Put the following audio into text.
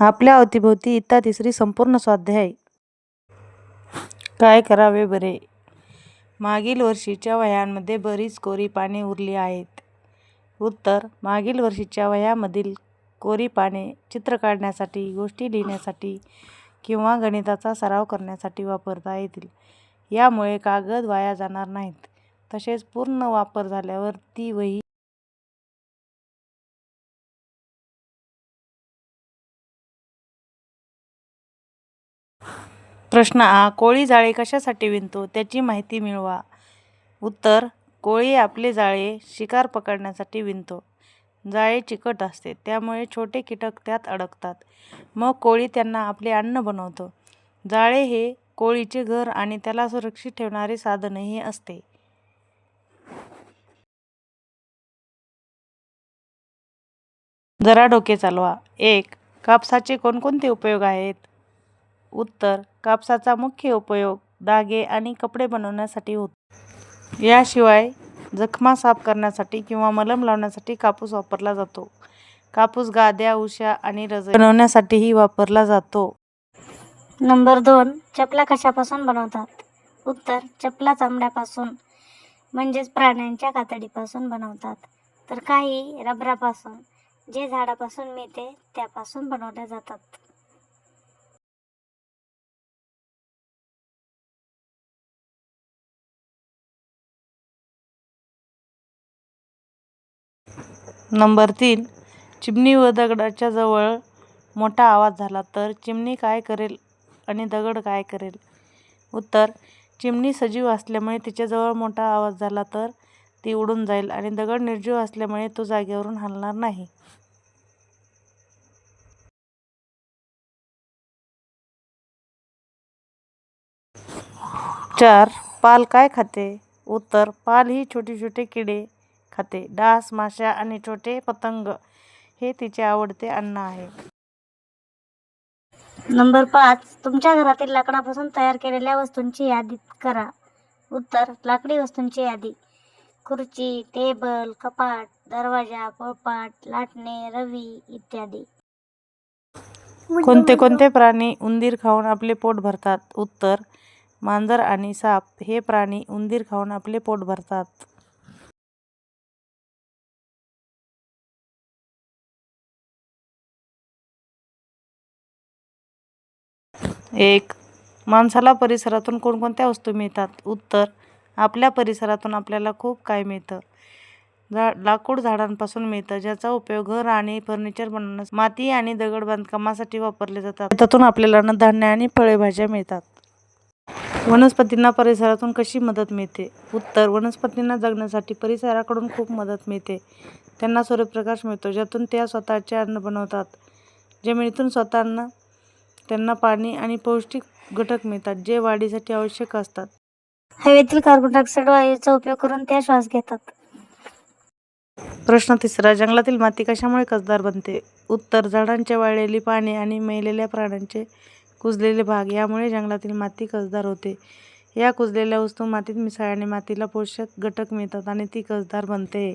आपल्या अवतीभोवती इत्ता तिसरी संपूर्ण स्वाध्याय काय करावे बरे? मागील वर्षीच्या वह्यांमध्ये बरीच कोरी पाने उरली आहेत. उत्तर मागील वर्षीच्या वयामधील कोरी पाने चित्र काढण्यासाठी गोष्टी लिहिण्यासाठी किंवा गणिताचा सराव करण्यासाठी वापरता येतील. यामुळे कागद वाया जाणार नाहीत. तसेच पूर्ण वापर झाल्यावर ती वही प्रश्न आ कोळी जाळे कशासाठी विणतो? त्याची माहिती मिळवा. उत्तर कोळी आपले जाळे शिकार पकडण्यासाठी विणतो. जाळे चिकट असते त्यामुळे छोटे कीटक त्यात अडकतात. मग कोळी त्यांना आपले अन्न बनवतो. जाळे हे कोळीचे घर आणि त्याला सुरक्षित ठेवणारे साधनही असते. जरा डोके चालवा. एक कापसाचे कोणकोणते उपयोग आहेत? उत्तर कापसाचा मुख्य उपयोग धागे आणि कपडे बनवण्यासाठी होतो. याशिवाय जखमा साफ करण्यासाठी किंवा मलम लावण्यासाठी कापूस वापरला जातो. कापूस गाद्या उशा आणि रज बनवण्यासाठीही वापरला जातो. नंबर दोन चपला कशापासून बनवतात? उत्तर चपला चामड्यापासून म्हणजेच प्राण्यांच्या कातडीपासून बनवतात. तर काही रबरापासून जे झाडापासून मिळते त्यापासून बनवल्या जातात. नंबर तीन चिमणी व दगडाच्या जवळ मोठा आवाज झाला. तर चिमणी काय करेल आणि दगड काय करेल? उत्तर चिमणी सजीव असल्यामुळे तिच्याजवळ मोठा आवाज झाला तर ती उडून जाईल आणि दगड निर्जीव असल्यामुळे तो जागेवरून हलणार नाही. चार पाल काय खाते? उत्तर पाल ही छोटे छोटे किडे खाते. डास माशा आणि छोटे पतंग हे तिचे आवडते अन्न आहे. नंबर पाच. तुमच्या घरातील लाकडापासून तयार केलेल्या वस्तूंची यादी करा. उत्तर लाकडी वस्तूंची यादी. खुर्ची टेबल कपाट दरवाजा पोळपाट लाटणे रवी इत्यादी. कोणते कोणते प्राणी उंदीर खाऊन आपले पोट भरतात? उत्तर मांजर आणि साप हे प्राणी उंदीर खाऊन आपले पोट भरतात. एक माणसाला परिसरातून कोणकोणत्या वस्तू मिळतात? उत्तर आपल्या परिसरातून आपल्याला खूप काय मिळतं? झा लाकूड झाडांपासून मिळतं ज्याचा उपयोग घर आणि फर्निचर बनवण्यास माती आणि दगड बांधकामासाठी वापरले जातात. त्यातून आपल्याला अन्नधान्य आणि फळे भाज्या मिळतात. वनस्पतींना परिसरातून कशी मदत मिळते? उत्तर वनस्पतींना जगण्यासाठी परिसराकडून खूप मदत मिळते. त्यांना सूर्यप्रकाश मिळतो ज्यातून त्या स्वतःचे अन्न बनवतात. जमिनीतून स्वतःना त्यांना पाणी आणि पौष्टिक घटक मिळतात जे वाढीसाठी आवश्यक असतात. हवेतील कार्बन डायऑक्साईड वायूचा उपयोग करून त्या श्वास घेतात. प्रश्न तिसरा जंगलातील माती कशामुळे कसदार बनते? उत्तर झाडांचे वाळलेली पाने आणि मेलेल्या प्राण्यांचे कुजलेले भाग यामुळे जंगलातील माती कसदार होते. या कुजलेल्या वस्तू मातीत मिसळल्याने मातीला पोषक घटक मिळतात आणि ती कसदार बनते.